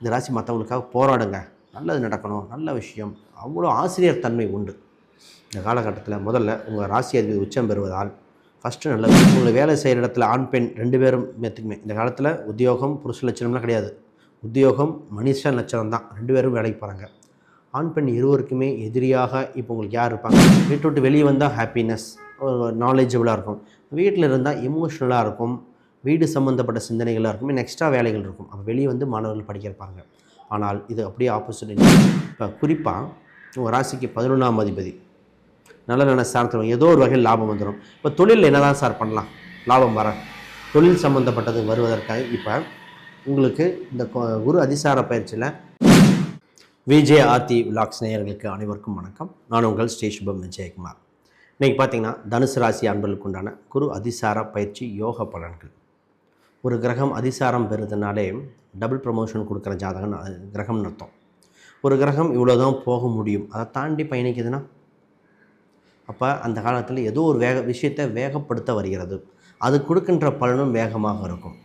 இந்த ராசி மற்றவங்களுக்காக போராடுங்க. நல்லது நடக்கணும். நல்ல விஷயம். அவ்வளோ ஆசிரியர் தன்மை உண்டு. இந்த காலகட்டத்தில் முதல்ல உங்கள் ராசி அதிபதி உச்சம் பெறுவதால் ஃபஸ்ட்டு நல்லது. உங்களை வேலை செய்கிற இடத்துல ஆண் பெண் ரெண்டு பேரும் எத்துக்குமே இந்த காலத்தில் உத்தியோகம் புருஷ லட்சணம்லாம் கிடையாது. உத்தியோகம் மனுஷன் லட்சணம் தான். ரெண்டு பேரும் வேலைக்கு போகிறாங்க ஆண் பெண் இருவருக்குமே எதிரியாக இப்போ உங்களுக்கு யார் இருப்பாங்க? வீட்டை விட்டு வெளியே வந்தால் ஹாப்பினஸ் நாலேஜபிளாக இருக்கும். வீட்டில் இருந்தால் எமோஷ்னலாக இருக்கும். வீடு சம்மந்தப்பட்ட சிந்தனைகளாக இருக்கும் இன்னும் எக்ஸ்ட்ரா வேலைகள் இருக்கும். அப்போ வெளியே வந்து மாணவர்கள் படிக்கிறப்பாங்க. ஆனால் இது அப்படியே ஆப்போசிட் இப்போ குறிப்பாக உங்கள் ராசிக்கு பதினொன்றாம் அதிபதி. நல்ல நல்ல ஸ்தானத்தில் ஏதோ ஒரு வகையில் லாபம் வந்துடும் இப்போ தொழிலில் என்ன தான் சார் பண்ணலாம்? லாபம் வர. தொழில் சம்மந்தப்பட்டது வருவதற்காக இப்போ உங்களுக்கு இந்த குரு அதிசார பயிற்சியில் விஜய் ஆர்த்தி விலாக்ஸ் நேயர்களுக்கு அனைவருக்கும் வணக்கம். நான் உங்கள் ஸ்ரீ சுபம் விஜயகுமார். இன்றைக்கி பார்த்தீங்கன்னா தனுசு ராசி அன்பர்களுக்கு உண்டான குரு அதிசார பயிற்சி யோக பலன்கள். ஒரு கிரகம் அதிசாரம் பெறுதுனாலே டபுள் ப்ரமோஷன் கொடுக்குற ஜாதகம் கிரகம்னு அர்த்தம். ஒரு கிரகம் இவ்வளோ தான் போக முடியும். அதை தாண்டி பயணிக்குதுன்னா அப்போ அந்த காலத்தில் ஏதோ ஒரு வேக விஷயத்தை வேகப்படுத்த வருகிறது. அது கொடுக்கின்ற பலனும் வேகமாக இருக்கும்.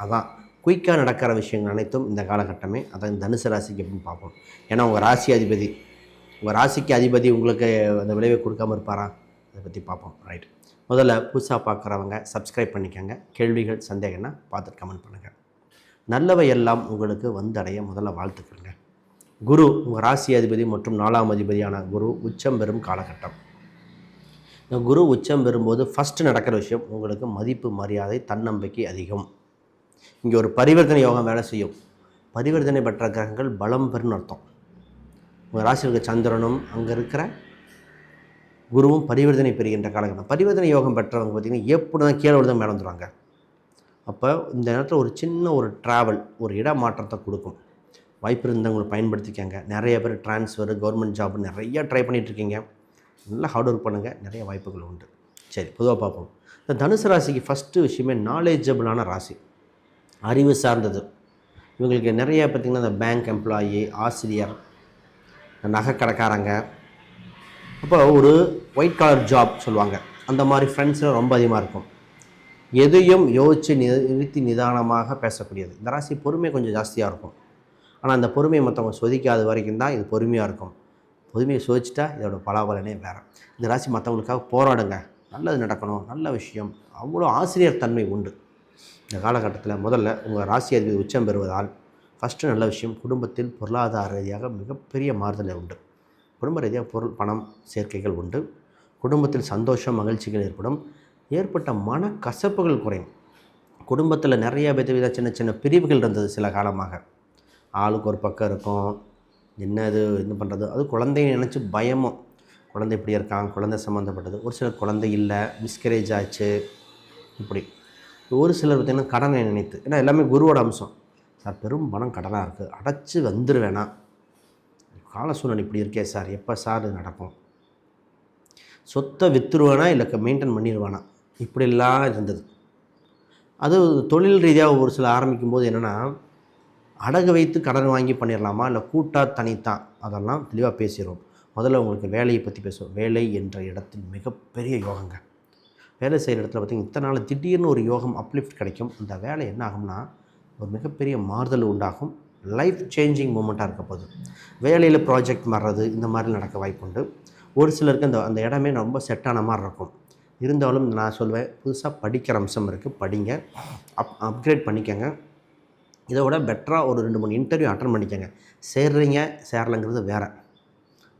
அதான் குயிக்காக நடக்கிற விஷயங்கள் அனைத்தும் இந்த காலகட்டமே. அதான் தனுசு ராசிக்கு அப்படின்னு பார்ப்போம். ஏன்னா உங்கள் ராசி அதிபதி உங்கள் ராசிக்கு அதிபதி உங்களுக்கு அந்த விளைவை கொடுக்காம இருப்பாரா? அதை பற்றி பார்ப்போம். ரைட் முதல்ல புதுசாக பார்க்குறவங்க சப்ஸ்கிரைப் பண்ணிக்கோங்க. கேள்விகள் சந்தேகம்னா பார்த்துட்டு கமெண்ட் பண்ணுங்கள் நல்லவை எல்லாம் உங்களுக்கு வந்தடைய முதல்ல வாழ்த்துக்கள்ங்க. குரு உங்கள் ராசி அதிபதி மற்றும் நாலாம் அதிபதியான குரு உச்சம் பெறும் காலகட்டம். இந்த குரு உச்சம் பெறும்போது ஃபஸ்ட்டு நடக்கிற விஷயம் உங்களுக்கு மதிப்பு மரியாதை தன்னம்பிக்கை அதிகம். இங்கே ஒரு பரிவர்த்தனை யோகம் வேலை செய்யும். பரிவர்த்தனை பெற்ற கிரகங்கள் பலம் பெறுன்னு அர்த்தம். உங்கள் ராசியில் இருக்க சந்திரனும் அங்கே இருக்கிற குருவும் பரிவர்த்தனை பெறுகின்ற காலகட்டம். பரிவர்த்தனை யோகம் பெற்றவங்க பார்த்திங்கன்னா எப்படி தான் கீழே விழுந்து மேலே வந்துடுவாங்க அப்போ இந்த நேரத்தில் ஒரு சின்ன ஒரு ட்ராவல் ஒரு இட மாற்றத்தை கொடுக்கும். வாய்ப்பு இருந்தவங்களை பயன்படுத்திக்கங்க. நிறைய பேர் ட்ரான்ஸ்ஃபர் கவர்மெண்ட் ஜாப் நிறையா ட்ரை பண்ணிகிட்ருக்கீங்க நல்லா ஹார்ட் ஒர்க் பண்ணுங்கள் நிறைய வாய்ப்புகள் உண்டு. சரி பொதுவாக பார்ப்போம். இந்த தனுசு ராசிக்கு ஃபஸ்ட்டு விஷயமே நாலேஜபிளான ராசி. அறிவு சார்ந்தது. இவங்களுக்கு நிறைய பார்த்திங்கன்னா இந்த பேங்க் எம்ப்ளாயி ஆசிரியர் நகை கடைக்காரங்க அப்போ ஒரு ஒயிட் கலர் ஜாப் சொல்லுவாங்க. அந்த மாதிரி ஃப்ரெண்ட்ஸ்லாம் ரொம்ப அதிகமாக இருக்கும். எதையும் யோசித்து நிறுத்தி நிதானமாக பேசக்கூடியது. இந்த ராசி பொறுமை கொஞ்சம் ஜாஸ்தியாக இருக்கும். ஆனால் அந்த பொறுமையை மற்றவங்க சொதிக்காத வரைக்கும் தான் இது பொறுமையாக இருக்கும். பொறுமையை சோதிச்சிட்டா இதோட பலாபலனே வேறு. இந்த ராசி மற்றவங்களுக்காக போராடுங்க. நல்லது நடக்கணும் நல்ல விஷயம். அவ்வளோ ஆசிரியர் தன்மை உண்டு. இந்த காலகட்டத்தில் முதல்ல உங்கள் ராசி அதிபதி உச்சம் பெறுவதால் ஃபஸ்ட்டு நல்ல விஷயம் குடும்பத்தில் பொருளாதார ரீதியாக மிகப்பெரிய மாறுதலை உண்டு. குடும்ப ரீதியாக பொருள் பணம் சேர்க்கைகள் உண்டு. குடும்பத்தில் சந்தோஷம் மகிழ்ச்சிகள் ஏற்படும். ஏற்பட்ட மன கசப்புகள் குறையும். குடும்பத்தில் நிறைய விதவித சின்ன சின்ன பிரிவுகள் இருந்தது சில காலமாக. ஆளுக்கு ஒரு பக்கம் இருக்கும். என்ன இது என்ன பண்ணுறது அது குழந்தைய நினச்சி பயமும் குழந்தை இப்படி இருக்கான் குழந்தை சம்மந்தப்பட்டது ஒரு சிலர் குழந்தை இல்லை மிஸ்கரேஜ் ஆச்சு. இப்படி. ஒரு சிலர் பார்த்திங்கன்னா கடனை நினைத்து. ஏன்னா எல்லாமே குருவோட அம்சம். சார் பெரும் பணம் கடனாக இருக்குது அடைச்சி வந்துடுவேனா கால சூழ்நிலை இப்படி இருக்கே சார். எப்போ சார் இது நடக்கும்? சொத்தை விற்றுருவானா இல்லை மெயின்டைன் பண்ணிடுவானா இப்படிலாம் இருந்தது. அது தொழில் ரீதியாக ஒரு சில ஆரம்பிக்கும் போது என்னென்னா அடகு வைத்து கடன் வாங்கி பண்ணிடலாமா இல்லை கூட்டாக தனித்தான் அதெல்லாம் தெளிவாக பேசிடுவோம் முதல்ல உங்களுக்கு வேலையை பற்றி பேசுவோம். வேலை என்ற இடத்தில் மிகப்பெரிய யோகங்க. வேலை செய்கிற இடத்துல பார்த்திங்கன்னா இத்தனை நாள் திடீர்னு ஒரு யோகம் அப்லிஃப்ட் கிடைக்கும். அந்த வேலை என்ன ஆகும்னா ஒரு மிகப்பெரிய மாறுதல் உண்டாகும். லைஃப் சேஞ்சிங் மூமெண்ட்டாக இருக்க போகுது. வேலையில் ப்ராஜெக்ட் மாறுறது இந்த மாதிரி நடக்க வாய்ப்புண்டு. ஒரு சிலருக்கு அந்த அந்த இடமே ரொம்ப செட்டான மாதிரி இருக்கும். இருந்தாலும் நான் சொல்வேன் புதுசாக படிக்கிற அம்சம் இருக்குது படிங்க. அப் அப்கிரேட் பண்ணிக்கோங்க. இதை விட பெட்டராக ஒரு ரெண்டு மூணு இன்டர்வியூ அட்டன் பண்ணிக்கோங்க. சேர்றீங்க சேரலைங்கிறது வேறு.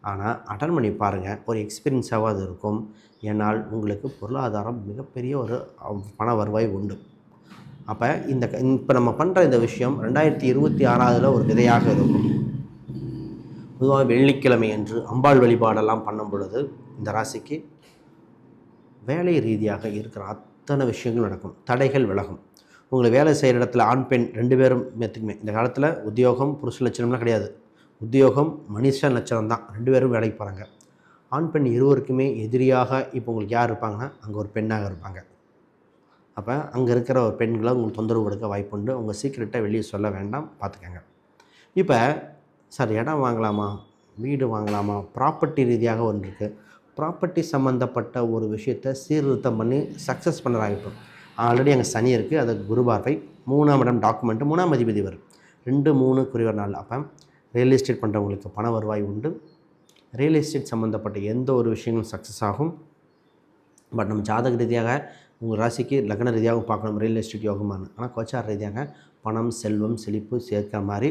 ஆனால் அட்டன் பண்ணி பாருங்கள் ஒரு எக்ஸ்பீரியன்ஸாகவும் அது இருக்கும். ஏன்னால் உங்களுக்கு பொருளாதாரம் மிகப்பெரிய ஒரு பண வருவாய் உண்டு. அப்போ இந்த இப்போ நம்ம பண்ணுற இந்த விஷயம் ரெண்டாயிரத்தி இருபத்தி ஆறாவதில் ஒரு விதையாக இருக்கும். பொதுவாக வெள்ளிக்கிழமை அன்று அம்பாள் வழிபாடெல்லாம் பண்ணும் பொழுது இந்த ராசிக்கு வேலை ரீதியாக இருக்கிற அத்தனை விஷயங்கள் நடக்கும். தடைகள் விலகும். உங்களை வேலை செய்கிற இடத்துல ஆண் பெண் ரெண்டு பேரும் எத்துக்குமே இந்த காலத்தில் உத்தியோகம் புருஷ லட்சணம்லாம் கிடையாது. உத்தியோகம் மனுஷன் லட்சணம் தான். ரெண்டு பேரும் வேலைக்கு போகிறாங்க ஆண் பெண் இருவருக்குமே எதிரியாக இப்போ உங்களுக்கு யார் இருப்பாங்கன்னா அங்கே ஒரு பெண்ணாக இருப்பாங்க. அப்போ அங்கே இருக்கிற ஒரு பெண்களை உங்களுக்கு தொந்தரவு கொடுக்க வாய்ப்புண்டு. உங்கள் சீக்கிரட்டை வெளியே சொல்ல வேண்டாம். பார்த்துக்கங்க இப்போ சார் இடம் வாங்கலாமா? வீடு வாங்கலாமா? ப்ராப்பர்ட்டி ரீதியாக ஒன்று இருக்குது ப்ராப்பர்ட்டி சம்மந்தப்பட்ட ஒரு விஷயத்தை சீர்திருத்தம் பண்ணி சக்ஸஸ் பண்ணுறாங்க இப்போ ஆல்ரெடி அங்கே சனி இருக்குது அது குரு பார்வை. மூணாம் இடம் டாக்குமெண்ட்டு மூணாம் அதிபதி வரும் ரெண்டு மூணு குறிவர் நாள். அப்போ ரியல் எஸ்டேட் பண்ணுறவங்களுக்கு பண வருவாய் உண்டு. ரியல் எஸ்டேட் சம்மந்தப்பட்ட எந்த ஒரு விஷயங்களும் சக்ஸஸ் ஆகும். பட் நம்ம ஜாதக ரீதியாக உங்கள் ராசிக்கு லக்ன ரீதியாகவும் பார்க்கணும். ரியல் எஸ்டேட் யோகமானு. ஆனால் கோச்சார் ரீதியாக பணம் செல்வம் செழிப்பு சேர்க்கிற மாதிரி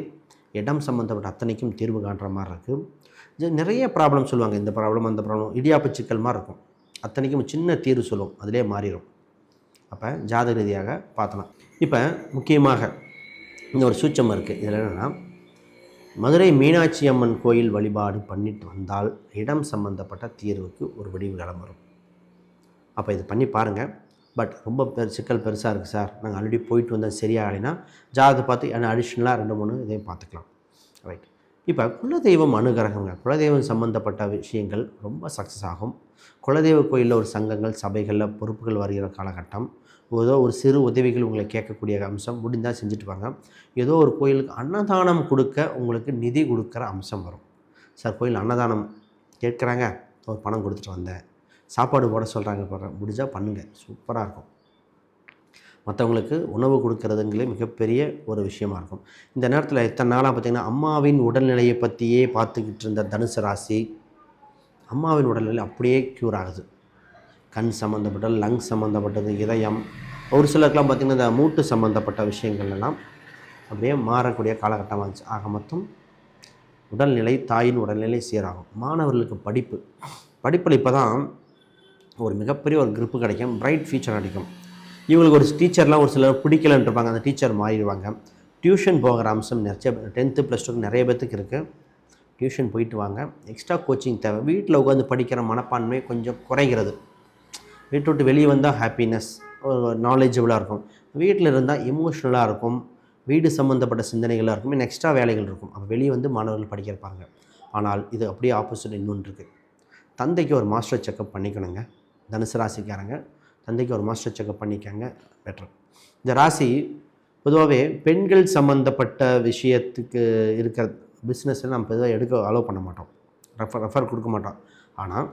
இடம் சம்மந்தப்பட்ட அத்தனைக்கும் தீர்வு காண்ற மாதிரி இருக்குது நிறைய ப்ராப்ளம் சொல்லுவாங்க. இந்த ப்ராப்ளம் அந்த ப்ராப்ளம் இடியாப்பு சிக்கல் மாதிரி இருக்கும். அத்தனைக்கும் சின்ன தீர்வு சொல்லுவோம் அதிலே மாறிடும். அப்போ ஜாதக ரீதியாக பார்த்தலாம் இப்போ முக்கியமாக இந்த ஒரு சூச்சம் இருக்குது இதில் என்னென்னா மதுரை மீனாட்சி அம்மன் கோயில் வழிபாடு பண்ணிட்டு வந்தால் இடம் சம்பந்தப்பட்ட தீர்வுக்கு ஒரு வடிவு வரும் அப்போ இது பண்ணி பாருங்கள் பட் ரொம்ப பெரு சிக்கல் பெருசாக இருக்குது சார். நாங்கள் ஆல்ரெடி போயிட்டு வந்தால் சரியாகலைன்னா ஜாதகத்தை பார்த்து என்ன அடிஷ்னலாக ரெண்டு மூணு இதையும் பார்த்துக்கலாம். ரைட் இப்போ குலதெய்வம் அனுகிரகங்க குலதெய்வம் சம்மந்தப்பட்ட விஷயங்கள் ரொம்ப சக்ஸஸ் ஆகும். குலதெய்வ கோயிலில் ஒரு சங்கங்கள் சபைகளில் பொறுப்புகள் வருகிற காலகட்டம். ஏதோ ஒரு சிறு உதவிகள் உங்களை கேட்கக்கூடிய அம்சம் முடிந்தால் செஞ்சுட்டு வாங்க. ஏதோ ஒரு கோயிலுக்கு அன்னதானம் கொடுக்க உங்களுக்கு நிதி கொடுக்குற அம்சம் வரும். சார் கோயில் அன்னதானம் கேட்குறாங்க ஒரு பணம் கொடுத்துட்டு வந்தேன். சாப்பாடு போட சொல்கிறாங்க போடுறேன் முடிஞ்சால் பண்ணுங்கள் சூப்பராக இருக்கும். மற்றவங்களுக்கு உணவு கொடுக்கறதுங்களே மிகப்பெரிய ஒரு விஷயமா இருக்கும். இந்த நேரத்தில் இத்தனை நாளாக பார்த்திங்கன்னா அம்மாவின் உடல்நிலையை பற்றியே பார்த்துக்கிட்டு இருந்த தனுசு ராசி அம்மாவின் உடல்நிலை அப்படியே க்யூர் ஆகுது. கண் சம்மந்தப்பட்ட லங் சம்மந்தப்பட்டது இதயம் ஒரு சிலருக்கெலாம் பார்த்திங்கன்னா இந்த மூட்டு சம்மந்தப்பட்ட விஷயங்கள் எல்லாம் அப்படியே மாறக்கூடிய காலகட்டமாக இருந்துச்சு. ஆக மொத்தம் உடல்நிலை தாயின் உடல்நிலை சீராகும். மாணவர்களுக்கு படிப்பு. படிப்பில் இப்போ தான் ஒரு மிகப்பெரிய ஒரு க்ரிப்பு கிடைக்கும். பிரைட் ஃபியூச்சர் கிடைக்கும் இவங்களுக்கு ஒரு டீச்சர்லாம் ஒரு சிலர் பிடிக்கலன்னு இருப்பாங்க. அந்த டீச்சர் மாறிடுவாங்க. டியூஷன் போகிற அம்சம் நிறைய டென்த்து ப்ளஸ் டூக்கு நிறைய பேத்துக்கு இருக்குது டியூஷன் போயிட்டு வாங்க. எக்ஸ்ட்ரா கோச்சிங் தேவை. வீட்டில் உட்காந்து படிக்கிற மனப்பான்மை கொஞ்சம் குறைகிறது. வீட்டை விட்டு வெளியே வந்தால் ஹாப்பினஸ் நாலேஜபிளாக இருக்கும். வீட்டில் இருந்தால் எமோஷ்னலாக இருக்கும். வீடு சம்மந்தப்பட்ட சிந்தனைகளாக இருக்கும். இன்னும் எக்ஸ்ட்ரா வேலைகள் இருக்கும். அப்போ வெளியே வந்து மாணவர்கள் படிக்கிறப்பாங்க ஆனால் இது அப்படியே ஆப்போசிட் இன்னொன்று இருக்குது தந்தைக்கு ஒரு மாஸ்டர் செக்கப் பண்ணிக்கணுங்க. தனுசு ராசிக்காரங்க. தந்தைக்கு ஒரு மாஸ்டர் செக்கப் பண்ணிக்கங்க பெட்டர். இந்த ராசி பொதுவாகவே பெண்கள் சம்மந்தப்பட்ட விஷயத்துக்கு இருக்கிற பிஸ்னஸில் நம்ம பொதுவாக எடுக்க அலோவ் பண்ண மாட்டோம். ரெஃபர் ரெஃபர் கொடுக்க மாட்டோம். ஆனால்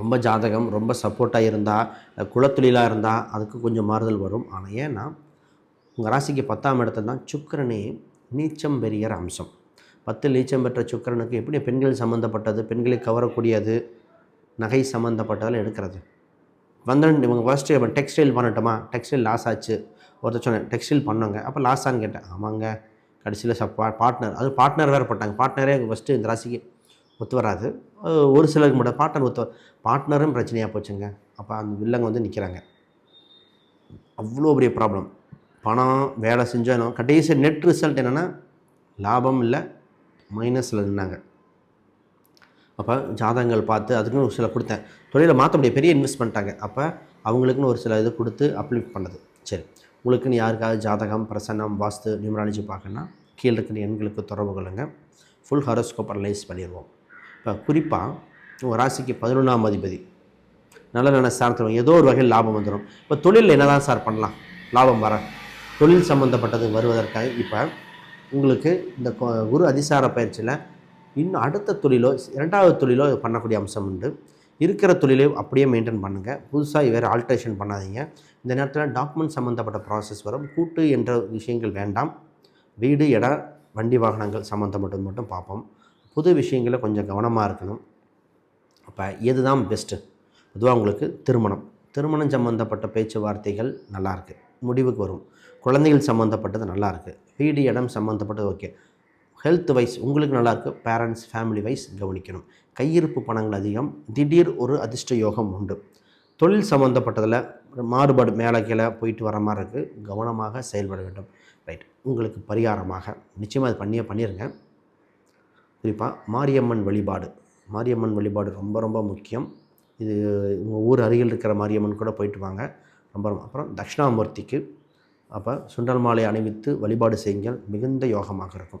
ரொம்ப ஜாதகம் ரொம்ப சப்போர்ட்டாக இருந்தால் குலத்தொழிலாக இருந்தால் அதுக்கு கொஞ்சம் மாறுதல் வரும். ஆனால் ஏன்னா உங்கள் ராசிக்கு பத்தாம் இடத்துல தான் சுக்கிரனே நீச்சம் பெரியர் அம்சம். பத்து நீச்சம் பெற்ற சுக்கிரனுக்கு எப்படி பெண்கள் சம்மந்தப்பட்டது பெண்களை கவரக்கூடியது நகை சம்மந்தப்பட்டதெல்லாம் எடுக்கிறது. வந்து இவங்க ஃபஸ்ட்டு டெக்ஸ்டைல் பண்ணட்டுமா? டெக்ஸ்டைல் லாஸ் ஆச்சு. ஒருத்தர் சொன்னேன் டெக்ஸ்டைல் பண்ணோங்க. அப்போ லாஸான்னு கேட்டேன். ஆமாங்க. கடைசியில் சப் பார்ட்னர் அது பார்ட்னர் வேறு போட்டாங்க. பார்ட்னரே ஃபஸ்ட்டு இந்த ராசிக்கு ஒத்து வராது. ஒரு சிலருக்கு மட்டும் பார்ட்னர் ஒத்து பார்ட்னரும் பிரச்சனையாக போச்சுங்க. அப்போ அந்த வில்லங்க வந்து நிற்கிறாங்க அவ்வளோ பெரிய ப்ராப்ளம் பணம் வேலை செஞ்சாலும் கடைசி நெட் ரிசல்ட் என்னென்னா லாபம் இல்லை மைனஸில் நின்னாங்க. அப்போ ஜாதகங்கள் பார்த்து அதுக்குன்னு ஒரு சில கொடுத்தேன். தொழிலை மாற்ற முடியாது. பெரிய இன்வெஸ்ட் பண்ணிட்டாங்க அப்போ அவங்களுக்குன்னு ஒரு சில இது கொடுத்து அப்ளிக் பண்ணது. சரி. உங்களுக்குன்னு யாருக்காவது ஜாதகம் பிரசன்னம் வாஸ்து நியூமராலஜி பார்க்கணுன்னா கீழே இருக்கிற எண்களுக்கு தொடர்பு கொள்ளுங்கள் ஃபுல் ஹரோஸ்கோப் அனலைஸ் பண்ணிடுவோம். இப்போ குறிப்பாக உங்கள் ராசிக்கு பதினொன்றாம் அதிபதி. நல்ல நல்ல ஸ்தானத்தில் ஏதோ ஒரு வகையில் லாபம் வந்துடும் இப்போ தொழிலில் என்ன தான் சார் பண்ணலாம்? லாபம் வர. தொழில் சம்மந்தப்பட்டது வருவதற்காக இப்போ உங்களுக்கு இந்த கொ- குரு அதிசார பயிற்சியில் இன்னும் அடுத்த தொழிலோ இரண்டாவது தொழிலோ பண்ணக்கூடிய அம்சம் உண்டு. இருக்கிற தொழிலை அப்படியே மெயின்டைன் பண்ணுங்கள் புதுசாக வேறு ஆல்ட்ரேஷன் பண்ணாதீங்க. இந்த நேரத்தில் டாக்குமெண்ட் சம்மந்தப்பட்ட ப்ராசஸ் வரும். கூட்டு என்ற விஷயங்கள் வேண்டாம். வீடு இடம் வண்டி வாகனங்கள் சம்மந்தப்பட்டது மட்டும் பார்ப்போம். புது விஷயங்களை கொஞ்சம் கவனமாக இருக்கணும். அப்போ எதுதான் பெஸ்ட்டு பொதுவாக உங்களுக்கு திருமணம். திருமணம் சம்மந்தப்பட்ட பேச்சுவார்த்தைகள் நல்லாயிருக்கு முடிவுக்கு வரும். குழந்தைகள் சம்மந்தப்பட்டது நல்லாயிருக்கு வீடு இடம் சம்மந்தப்பட்டது ஓகே ஹெல்த் வைஸ் உங்களுக்கு நல்லாயிருக்கு பேரண்ட்ஸ் ஃபேமிலி வைஸ் கவனிக்கணும். கையிருப்பு பணங்கள் அதிகம். திடீர் ஒரு அதிர்ஷ்ட யோகம் உண்டு. தொழில் சம்மந்தப்பட்டதில் மாறுபாடு மேலே கீழே போயிட்டு வர மாதிரி இருக்குது கவனமாக செயல்பட வேண்டும். ரைட் உங்களுக்கு பரிகாரமாக. நிச்சயமாக அது பண்ணியே பண்ணிடுங்க குறிப்பாக மாரியம்மன் வழிபாடு. மாரியம்மன் வழிபாடு ரொம்ப ரொம்ப முக்கியம். இது உங்கள் ஊர் அருகில் இருக்கிற மாரியம்மன் கூட போயிட்டு வாங்க. ரொம்ப ரொம்ப- அப்புறம் தட்சிணாமூர்த்திக்கு அப்போ சுண்டல் மாலை அணிவித்து வழிபாடு செய்யுங்கள். மிகுந்த யோகமாக இருக்கும்.